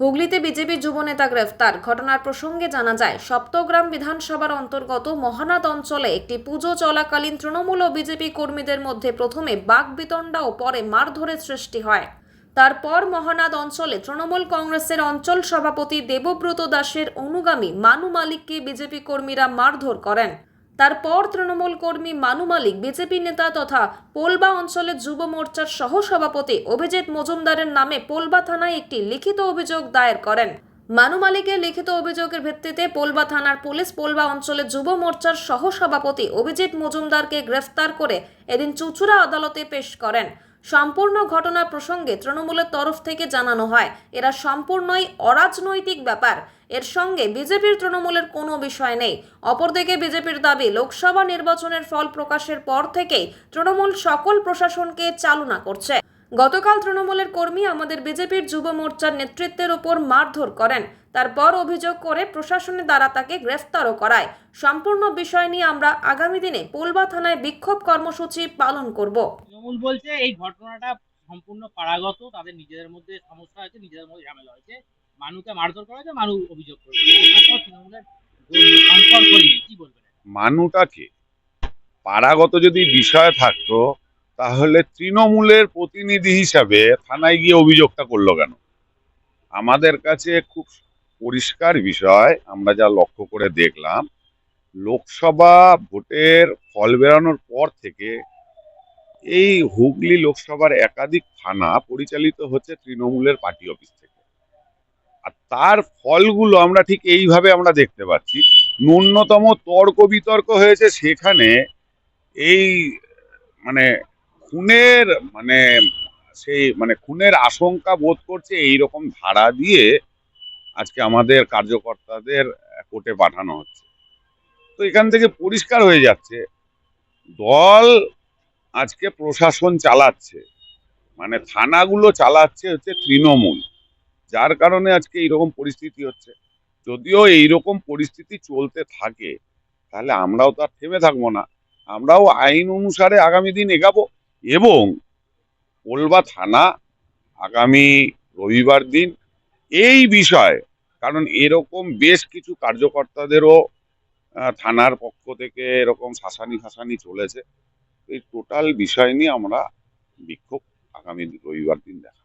হুগলিতে বিজেপি যুবনেতা গ্রেফতার। ঘটনার প্রসঙ্গে জানা যায়, সপ্তগ্রাম বিধানসভার অন্তর্গত মহানাদ অঞ্চলে একটি পুজো চলাকালীন তৃণমূল ও বিজেপি কর্মীদের মধ্যে প্রথমে বাগবিতণ্ডা ও পরে মারধরের সৃষ্টি হয়। তারপর মহানাদ অঞ্চলে তৃণমূল কংগ্রেসের অঞ্চল সভাপতি দেবব্রত দাসের অনুগামী মানু মালিককে বিজেপি কর্মীরা মারধর করেন। তারপর তৃণমূল কর্মী মানু মালিক, বিজেপি নেতা তথা পোলবা অঞ্চলের যুব মোর্চার সহসভাপতি অভিজিৎ মজুমদারের নামে পোলবা থানায় একটি লিখিত অভিযোগ দায়ের করেন। মানু মালিকের লিখিত অভিযোগের ভিত্তিতে পোলবা থানার পুলিশ পোলবা অঞ্চলের যুব মোর্চার সহসভাপতি অভিজিৎ মজুমদারকে গ্রেফতার করে এদিন চুচুড়া আদালতে পেশ করেন। সম্পূর্ণ ঘটনা প্রসঙ্গে তৃণমূলের তরফ থেকে জানানো হয়, এরা সম্পূর্ণই অরাজনৈতিক ব্যাপার। এর সঙ্গে বিজেপির তৃণমূলের কোনো বিষয় নেই। অপরদিকে বিজেপির দাবি, লোকসভা নির্বাচনের ফল প্রকাশের পর থেকেই তৃণমূল সকল প্রশাসনকে চালনা করছে। গতকাল তৃণমূলের কর্মী আমাদের বিজেপির যুব মোর্চার নেতৃত্বের ওপর মারধর করেন। তারপর অভিযোগ করে প্রশাসনের দ্বারা তাকে গ্রেফতারও করায়। সম্পূর্ণ বিষয় নিয়ে আমরা আগামী দিনে পোলবা থানায় বিক্ষোভ কর্মসূচি পালন করব। তৃণমূল বলছে, এই ঘটনাটা সম্পূর্ণ পাড়াগত তাদের নিজেদের মধ্যে সমস্যা হয়েছে, নিজেদের মধ্যে ঝামেলা হয়েছে। মানুকে মারধর করা হয়েছে, মানু অভিযোগ করেছে। মানুটাকে পাড়াগত যদি বিষয় থাকতো, তাহলে তৃণমূলের প্রতিনিধি হিসাবে থানায় গিয়ে অভিযোগটা করল কেন? আমাদের কাছে খুব পরিষ্কার বিষয়, আমরা যা লক্ষ্য করে দেখলাম, লোকসভা ভোটের ফল বেরানোর পর থেকে এই হুগলি লোকসভার একাধিক থানা পরিচালিত হচ্ছে তৃণমূলের পার্টি অফিস থেকে। আর তার ফলগুলো আমরা ঠিক এইভাবে আমরা দেখতে পাচ্ছি। ন্যূনতম তর্ক বিতর্ক হয়েছে সেখানে এই মানে খুনের মানে সেই মানে খুনের আশঙ্কা বোধ করছে এই রকম ধারা দিয়ে আজকে আমাদের কার্যকর্তাদের কোর্টে পাঠানো হচ্ছে। তো এখান থেকে পরিষ্কার হয়ে যাচ্ছে, দল আজকে প্রশাসন চালাচ্ছে। মানে থানাগুলো চালাচ্ছে হচ্ছে তৃণমূল। যার কারণে আজকে এইরকম পরিস্থিতি হচ্ছে। যদিও এইরকম পরিস্থিতি চলতে থাকে, তাহলে আমরাও তো আর থেমে থাকব না। আমরাও আইন অনুসারে আগামী দিন এগাবো এবং পোলবা থানা আগামী রবিবার দিন এই বিষয়, কারণ এরকম বেশ কিছু কার্যকর্তাদেরও থানার পক্ষ থেকে এরকম শাসানি ফাসানি চলেছে। টোটাল বিষয় নিয়ে আমরা বিক্ষোভ আগামী রবিবার দিন অঞ্চল